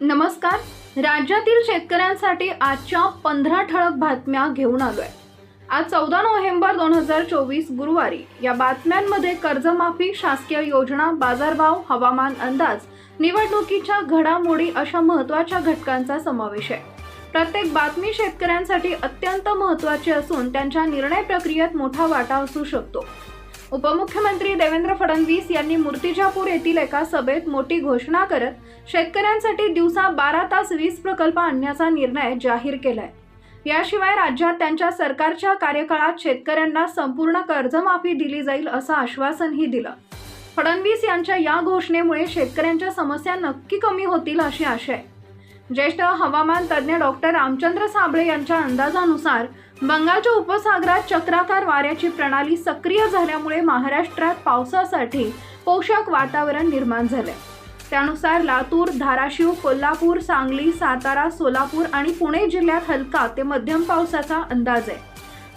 नमस्कार. राज्यातील शेतकऱ्यांसाठी आजच्या पंधरा ठळक बातम्या घेऊन आलोय. आज चौदा नोव्हेंबर दोन हजार चोवीस गुरुवारी या बातम्यांमध्ये कर्जमाफी शासकीय योजना बाजारभाव हवामान अंदाज निवडणुकीच्या घडामोडी अशा महत्त्वाच्या घटकांचा समावेश आहे. प्रत्येक बातमी शेतकऱ्यांसाठी अत्यंत महत्त्वाची असून त्यांच्या निर्णय प्रक्रियेत मोठा वाटा असू शकतो. उपमुख्यमंत्री देवेंद्र फडणवीस यांनी मूर्तिजापूर येथील एका सभेत मोठी घोषणा करत शेतकऱ्यांसाठी दिवसा बारा तास वीज प्रकल्प आणण्याचा निर्णय जाहीर केलाय. याशिवाय राज्यात त्यांच्या सरकारच्या कार्यकाळात शेतकऱ्यांना संपूर्ण कर्जमाफी दिली जाईल असं आश्वासनही दिलं. फडणवीस यांच्या या घोषणेमुळे शेतकऱ्यांच्या समस्या नक्की कमी होतील अशी आशा आहे. ज्येष्ठ हवामान तज्ज्ञ डॉक्टर रामचंद्र साबळे यांच्या अंदाजानुसार बंगालच्या उपसागरात चक्राकार वाऱ्याची प्रणाली सक्रिय झाल्यामुळे महाराष्ट्रात पावसासाठी पोषक वातावरण निर्माण झाले त्यानुसार लातूर धाराशिव कोल्हापूर सांगली सातारा सोलापूर आणि पुणे जिल्ह्यात हलका ते मध्यम पावसाचा अंदाज आहे.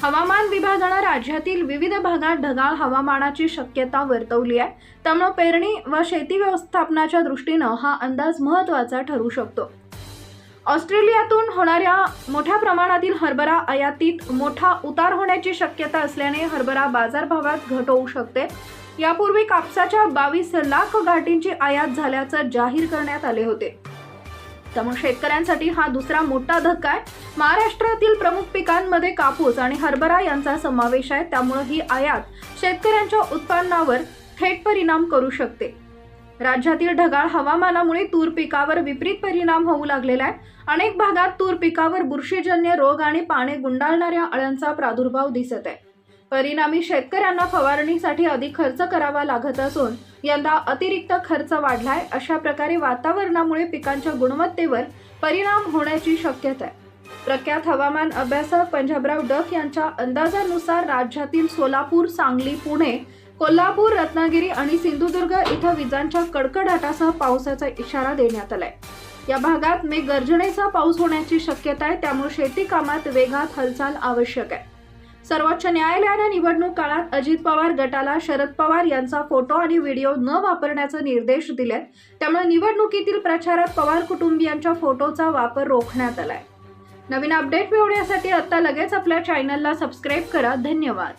हवामान विभागानं राज्यातील विविध भागात ढगाळ हवामानाची शक्यता वर्तवली आहे. त्यामुळे पेरणी व शेती व्यवस्थापनाच्या दृष्टीनं हा अंदाज महत्त्वाचा ठरू शकतो. ऑस्ट्रेलियातून होणाऱ्या मोठ्या प्रमाणातील हरभरा आयातीत मोठा उतार होण्याची शक्यता असल्याने हरभरा बाजारभावात घट होऊ शकते. यापूर्वी कापसाच्या बावीस लाख गाठींची आयात झाल्याचं जाहीर करण्यात आले होते. त्यामुळे शेतकऱ्यांसाठी हा दुसरा मोठा धक्का आहे. महाराष्ट्रातील प्रमुख पिकांमध्ये कापूस आणि हरभरा यांचा समावेश आहे. त्यामुळे ही आयात शेतकऱ्यांच्या उत्पन्नावर थेट परिणाम करू शकते. राज्यातील ढगाळ हवामानामुळे तूर पिकावर विपरीत परिणाम होऊ लागलेला आहे. अनेक भागात तूर पिकावर बुरशीजन्य रोग आणि पाने गुंडाळणाऱ्या अळ्यांचा प्रादुर्भाव दिसत आहे. परिणामी शेतकऱ्यांना फवारणीसाठी अधिक खर्च करावा लागत असून यंदा अतिरिक्त खर्च वाढलाय अशा प्रकारे वातावरणामुळे पिकांच्या गुणवत्तेवर परिणाम होण्याची शक्यता आहे. प्रख्यात हवामान अभ्यासक पंजाबराव डक यांच्या अंदाजानुसार राज्यातील सोलापूर सांगली पुणे कोल्हापूर रत्नागिरी आणि सिंधुदुर्ग इथं विजांच्या कडकडाटासह पावसाचा इशारा देण्यात आलाय. या भागात मेघगर्जनेचा पाऊस होण्याची शक्यता आहे त्यामुळे शेती कामात वेगात हालचाल आवश्यक आहे. सर्वोच्च न्यायालयानं निवडणूक काळात अजित पवार गटाला शरद पवार यांचा फोटो आणि व्हिडिओ न वापरण्याचे निर्देश दिलेत. त्यामुळे निवडणुकीतील प्रचारात पवार कुटुंबियांच्या फोटोचा वापर रोखण्यात आलाय. नवीन अपडेट मिळवण्यासाठी आता लगेच आपल्या चॅनलला सबस्क्राईब करा. धन्यवाद.